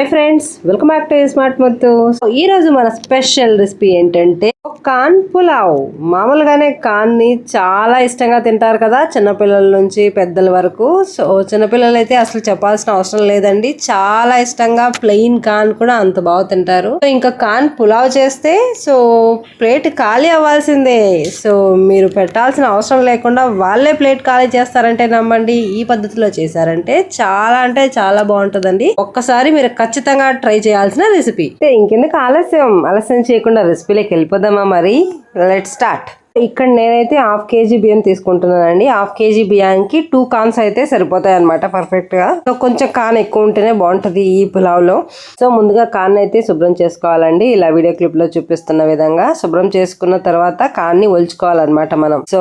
Hi friends welcome back to smart మొత్తు so ఈ రోజు మన స్పెషల్ రెసిపీ ఏంటంటే కాన్ పులావ్. మామూలుగానే కాన్ని చాలా ఇష్టంగా తింటారు కదా చిన్నపిల్లల నుంచి పెద్దల వరకు. సో చిన్నపిల్లలు అయితే అసలు చెప్పాల్సిన అవసరం లేదండి. చాలా ఇష్టంగా ప్లెయిన్ కాన్ కూడా అంత బాగా తింటారు. సో ఇంకా కాన్ పులావ్ చేస్తే సో ప్లేట్ ఖాళీ అవ్వాల్సిందే. సో మీరు పెట్టాల్సిన అవసరం లేకుండా వాళ్ళే ప్లేట్ ఖాళీ చేస్తారంటే నమ్మండి. ఈ పద్ధతిలో చేశారంటే చాలా అంటే చాలా బాగుంటుందండి. ఒక్కసారి మీరు ఖచ్చితంగా ట్రై చేయాల్సిన రెసిపీ. ఇంకెందుకు ఆలస్యం? ఆలస్యం చేయకుండా రెసిపీలోకి వెళ్ళిపోదామా మరి? లెట్ స్టార్ట్ ఇక్కడ నేనైతే హాఫ్ కేజీ బియ్యం తీసుకుంటున్నానండి. హాఫ్ కేజీ బియ్యానికి టూ కాన్స్ అయితే సరిపోతాయి అనమాట పర్ఫెక్ట్గా. సో కొంచెం కాన్ ఎక్కువ ఉంటేనే బాగుంటది ఈ పులావ్లో సో ముందుగా కాన్ అయితే శుభ్రం చేసుకోవాలండి. ఇలా వీడియో క్లిప్లో చూపిస్తున్న విధంగా శుభ్రం చేసుకున్న తర్వాత కాన్ని ఒలుచుకోవాలన్నమాట మనం. సో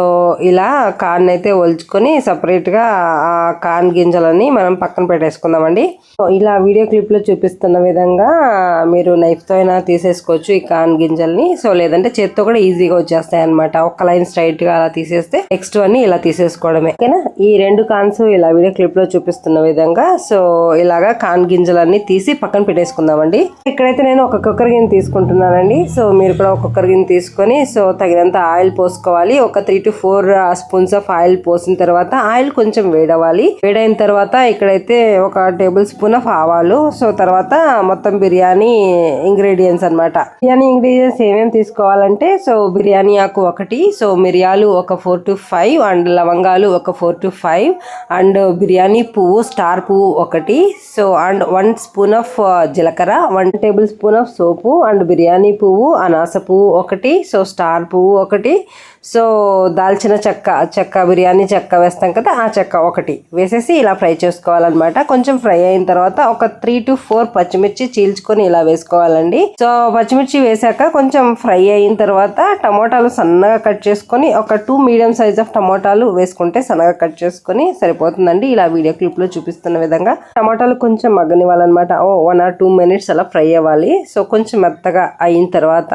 ఇలా కాన్ అయితే ఒలుచుకొని సపరేట్గా ఆ కాన్ గింజలని మనం పక్కన పెట్టేసుకుందామండి. సో ఇలా వీడియో క్లిప్లో చూపిస్తున్న విధంగా మీరు నైఫ్తో అయినా తీసేసుకోవచ్చు ఈ కాన్ గింజల్ని. సో లేదంటే చేత్తో కూడా ఈజీగా వచ్చేస్తాయి అనమాట ఒక్క లైన్ స్ట్రైట్గా అలా తీసేస్తే నెక్స్ట్ అన్ని ఇలా తీసేసుకోవడమే. ఓకేనా? ఈ రెండు కాన్స్ ఇలా వీడియో క్లిప్లో చూపిస్తున్న విధంగా సో ఇలాగా కాన్ గింజలన్నీ తీసి పక్కన పెట్టేసుకుందామండి. ఇక్కడైతే నేను ఒక కుక్కర్ గిన్నె తీసుకుంటున్నానండి. సో మీరు కూడా ఒక కుక్కర్ గిన్నె తీసుకొని సో తగినంత ఆయిల్ పోసుకోవాలి. ఒక three to four spoons of oil పోసిన తర్వాత ఆయిల్ కొంచెం వేడవాలి వేడైన తర్వాత ఇక్కడైతే ఒక టేబుల్ స్పూన్ ఆఫ్ ఆవాలు. సో తర్వాత మొత్తం బిర్యానీ ఇంగ్రీడియంట్స్ అన్నమాట. బిర్యానీ ఇంగ్రీడియంట్స్ ఏమేమి తీసుకోవాలంటే సో బిర్యానీ ఆకు ఒకటి ఒకటి సో మిరియాలు ఒక ఫోర్ టు ఫైవ్ అండ్ లవంగాలు ఒక four to five and biryani పువ్వు స్టార్ పువ్వు ఒకటి. So and one spoon of జీలకర్ర వన్ టేబుల్ స్పూన్ ఆఫ్ సోపు అండ్ బిర్యానీ పువ్వు అనాస పువ్వు ఒకటి. సో స్టార్ పువ్వు ఒకటి. సో దాల్చిన చెక్క చెక్క బిర్యానీ చెక్క వేస్తాం కదా ఆ చెక్క ఒకటి. వేసేసి ఇలా ఫ్రై చేసుకోవాలన్నమాట. కొంచెం ఫ్రై అయిన తర్వాత ఒక త్రీ టు ఫోర్ పచ్చిమిర్చి చీల్చుకొని ఇలా వేసుకోవాలండి. సో పచ్చిమిర్చి వేసాక కొంచెం ఫ్రై అయిన తర్వాత టమోటాలు సన్నగా కట్ చేసుకొని ఒక టూ మీడియం సైజ్ ఆఫ్ టమోటాలు వేసుకుంటే సన్నగా కట్ చేసుకొని సరిపోతుందండి. ఇలా వీడియో క్లిప్లో చూపిస్తున్న విధంగా టమోటాలు కొంచెం మగ్గనివ్వాలన్నమాట. ఓ వన్ ఆర్ టూ మినిట్స్ అలా ఫ్రై అవ్వాలి. సో కొంచెం మెత్తగా అయిన తర్వాత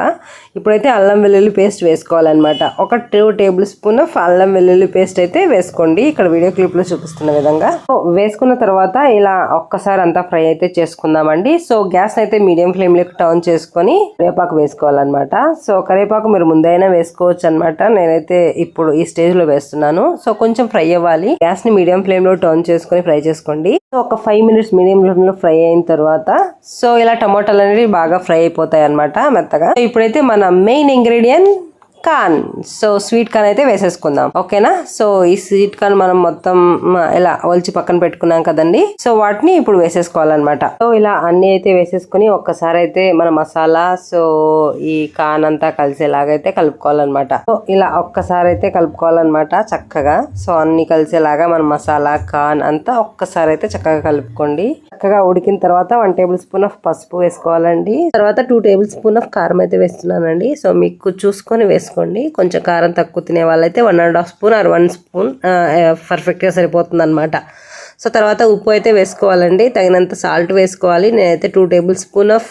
ఇప్పుడైతే అల్లం వెల్లుల్లి పేస్ట్ వేసుకోవాలన్నమాట. ఒక టూ టేబుల్ స్పూన్ ఆఫ్ అల్లం వెల్లుల్లి పేస్ట్ అయితే వేసుకోండి. ఇక్కడ వీడియో క్లిప్లో చూపిస్తున్న విధంగా. వేసుకున్న తర్వాత ఇలా ఒక్కసారి అంతా ఫ్రై అయితే చేసుకుందామండి. సో గ్యాస్ అయితే మీడియం ఫ్లేమ్లోకి టర్న్ చేసుకొని కరివేపాకు వేసుకోవాలన్నమాట. సో కరివేపాకు మీరు ముందైనా వేసుకోవచ్చు అనమాట నేనైతే ఇప్పుడు ఈ స్టేజ్లో వేస్తున్నాను. సో కొంచెం ఫ్రై అవ్వాలి. గ్యాస్ని మీడియం ఫ్లేమ్లో టర్న్ చేసుకొని ఫ్రై చేసుకోండి. సో ఒక ఫైవ్ మినిట్స్ మీడియం ఫ్లేమ్లో ఫ్రై అయిన తర్వాత సో ఇలా టమాటాలు అనేవి బాగా ఫ్రై అయిపోతాయి అనమాట మెత్తగా. ఇప్పుడైతే మన main ingredient corn. So sweet corn అయితే వేసేసుకుందాం. ఓకేనా? సో ఈ స్వీట్ కార్న్ మనం మొత్తం ఇలా ఒలిచి పక్కన పెట్టుకున్నాం కదండి. సో వాటిని ఇప్పుడు వేసేసుకోవాలన్నమాట. సో ఇలా అన్ని అయితే వేసేసుకుని ఒక్కసారి అయితే మన మసాలా సో ఈ కార్న్ అంతా కలిసేలాగైతే కలుపుకోవాలన్నమాట. సో ఇలా ఒక్కసారి అయితే కలుపుకోవాలన్నమాట చక్కగా. సో అన్ని కలిసేలాగా మన మసాలా కార్న్ అంతా ఒక్కసారి అయితే చక్కగా కలుపుకోండి. చక్కగా ఉడికిన తర్వాత వన్ టేబుల్ స్పూన్ ఆఫ్ పసుపు వేసుకోవాలండి. తర్వాత టూ టేబుల్ స్పూన్ ఆఫ్ కారం అయితే వేస్తున్నానండి. సో మీకు చూసుకొని వేసుకోండి. కొంచెం కారం తక్కువ తినే వాళ్ళైతే one and half spoon or one spoon పర్ఫెక్ట్గా సరిపోతుంది అనమాట సో తర్వాత ఉప్పు అయితే వేసుకోవాలండి. తగినంత సాల్ట్ వేసుకోవాలి. నేనైతే two table spoon of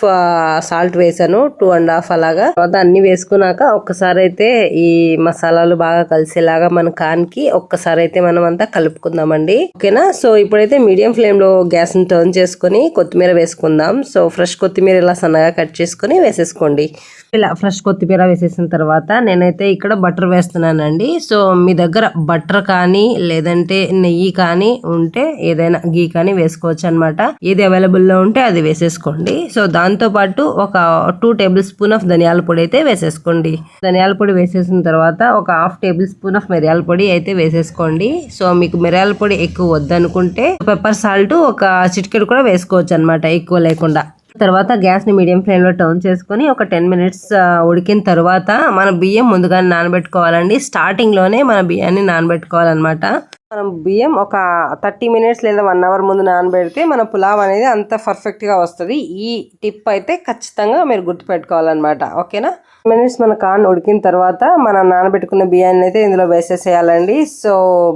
salt వేసాను. టూ అండ్ హాఫ్ అలాగా. తర్వాత అన్ని వేసుకున్నాక ఒక్కసారి అయితే ఈ మసాలాలు బాగా కలిసేలాగా మన కాన్కి ఒక్కసారి అయితే మనం అంతా కలుపుకుందామండి. ఓకేనా? సో ఇప్పుడైతే మీడియం ఫ్లేమ్లో గ్యాస్ని టర్న్ చేసుకొని కొత్తిమీర వేసుకుందాం. సో ఫ్రెష్ కొత్తిమీర ఇలా సన్నగా కట్ చేసుకొని వేసేసుకోండి. ఇలా ఫ్రెష్ కొత్తిమీర వేసేసిన తర్వాత నేనైతే ఇక్కడ బటర్ వేస్తున్నానండి. సో మీ దగ్గర బటర్ కానీ లేదంటే నెయ్యి కానీ ఉంటే ఏదైనా గీ కానీ వేసుకోవచ్చు అనమాట ఏది అవైలబుల్లో ఉంటే అది వేసేసుకోండి. సో దాంతో పాటు ఒక టూ టేబుల్ స్పూన్ ఆఫ్ ధనియాల పొడి అయితే వేసేసుకోండి. ధనియాల పొడి వేసేసిన తర్వాత ఒక హాఫ్ టేబుల్ స్పూన్ ఆఫ్ మిరియాల పొడి అయితే వేసేసుకోండి. సో మీకు మిరియాల పొడి ఎక్కువ వద్దనుకుంటే పెప్పర్ సాల్ట్ ఒక చిటికెడు కూడా వేసుకోవచ్చు అనమాట ఎక్కువ లేకుండా. తర్వాత గ్యాస్ని మీడియం ఫ్లేమ్లో టర్న్ చేసుకొని ఒక టెన్ మినిట్స్ ఉడికిన తర్వాత మన బియ్యం ముందుగానే నానబెట్టుకోవాలండి. స్టార్టింగ్లోనే మన బియ్యాన్ని నానబెట్టుకోవాలన్నమాట. మనం బియ్యం ఒక థర్టీ మినిట్స్ లేదా వన్ అవర్ ముందు నానబెడితే మన పులావ్ అనేది అంత పర్ఫెక్ట్గా వస్తుంది. ఈ టిప్ అయితే ఖచ్చితంగా మీరు గుర్తుపెట్టుకోవాలన్నమాట. ఓకేనా? మినిట్స్ మన కాన్ ఉడికిన తర్వాత మనం నానబెట్టుకున్న బియ్యాన్ని అయితే ఇందులో వేసేసేయాలండి. సో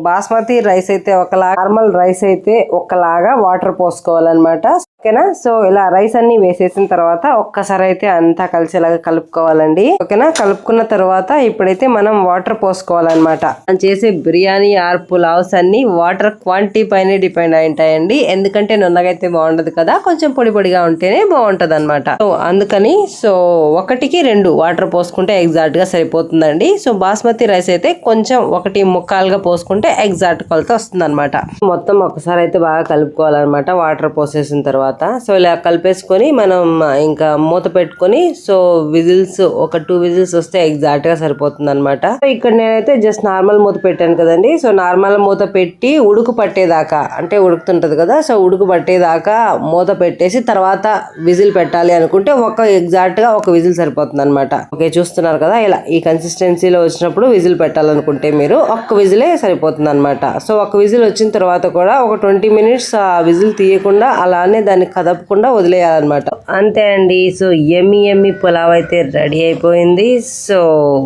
బాస్మతి రైస్ అయితే ఒకలాగా నార్మల్ రైస్ అయితే ఒకలాగా వాటర్ పోసుకోవాలన్నమాట. ఓకేనా? సో ఇలా రైస్ అన్ని వేసేసిన తర్వాత ఒక్కసారి అయితే అంతా కలిసేలాగా కలుపుకోవాలండి. ఓకేనా? కలుపుకున్న తర్వాత ఇప్పుడైతే మనం వాటర్ పోసుకోవాలన్నమాట. మనం చేసే బిర్యానీ ఆర్ పులావ్స్ అన్ని వాటర్ క్వాంటిటీ పైన డిపెండ్ అయి ఉంటాయండి ఎందుకంటే నున్నగైతే బాగుండదు కదా? కొంచెం పొడి పొడిగా ఉంటేనే బాగుంటది అనమాట సో అందుకని సో ఒకటికి రెండు వాటర్ పోసుకుంటే ఎగ్జాక్ట్గా సరిపోతుందండి. సో బాస్మతి రైస్ అయితే కొంచెం ఒకటి ముక్కాలుగా పోసుకుంటే ఎగ్జాక్ట్ కొలత వస్తుంది మొత్తం ఒకసారి అయితే బాగా కలుపుకోవాలన్నమాట వాటర్ పోసేసిన తర్వాత. తర్వాత సో ఇలా కలిపేసుకొని మనం ఇంకా మూత పెట్టుకొని సో విజిల్స్ ఒక టూ విజిల్స్ వస్తే ఎగ్జాక్ట్గా సరిపోతుంది అనమాట ఇక్కడ నేనైతే జస్ట్ నార్మల్ మూత పెట్టాను కదండి. సో నార్మల్ మూత పెట్టి ఉడుకు పట్టేదాకా అంటే ఉడుకుతుంటది కదా సో ఉడుకు పట్టేదాకా మూత పెట్టేసి తర్వాత విజిల్ పెట్టాలి అనుకుంటే ఒక ఎగ్జాక్ట్గా ఒక విజిల్ సరిపోతుంది అనమాట ఓకే చూస్తున్నారు కదా ఇలా ఈ కన్సిస్టెన్సీలో వచ్చినప్పుడు విజిల్ పెట్టాలనుకుంటే మీరు ఒక్క విజిలే సరిపోతుంది అనమాట సో ఒక విజిల్ వచ్చిన తర్వాత కూడా ఒక ట్వంటీ మినిట్స్ ఆ విజిల్ తీయకుండా అలానే దాన్ని కదపకుండా వదిలేయాలన్నమాట. అంతే అండి. సో ఎమ్మి ఎమ్మి పులావ్ అయితే రెడీ అయిపోయింది. సో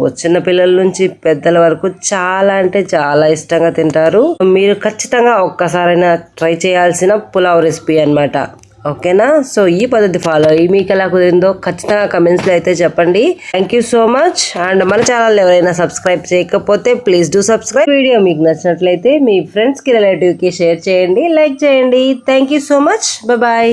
చిన్నపిల్లల నుంచి పెద్దల వరకు చాలా అంటే చాలా ఇష్టంగా తింటారు. మీరు ఖచ్చితంగా ఒక్కసారైనా ట్రై చేయాల్సిన పులావ్ రెసిపీ అన్నమాట. ఓకేనా? సో ఈ పద్ధతి ఫాలో అయ్యి మీకు ఎలా కుదిరిందో ఖచ్చితంగా కమెంట్స్లో అయితే చెప్పండి. Thank you so much and మన ఛానల్ ఎవరైనా సబ్స్క్రైబ్ చేయకపోతే ప్లీజ్ డూ సబ్స్క్రైబ్ వీడియో మీకు నచ్చినట్లయితే మీ ఫ్రెండ్స్కి రిలేటివ్కి షేర్ చేయండి లైక్ చేయండి. Thank you so much bye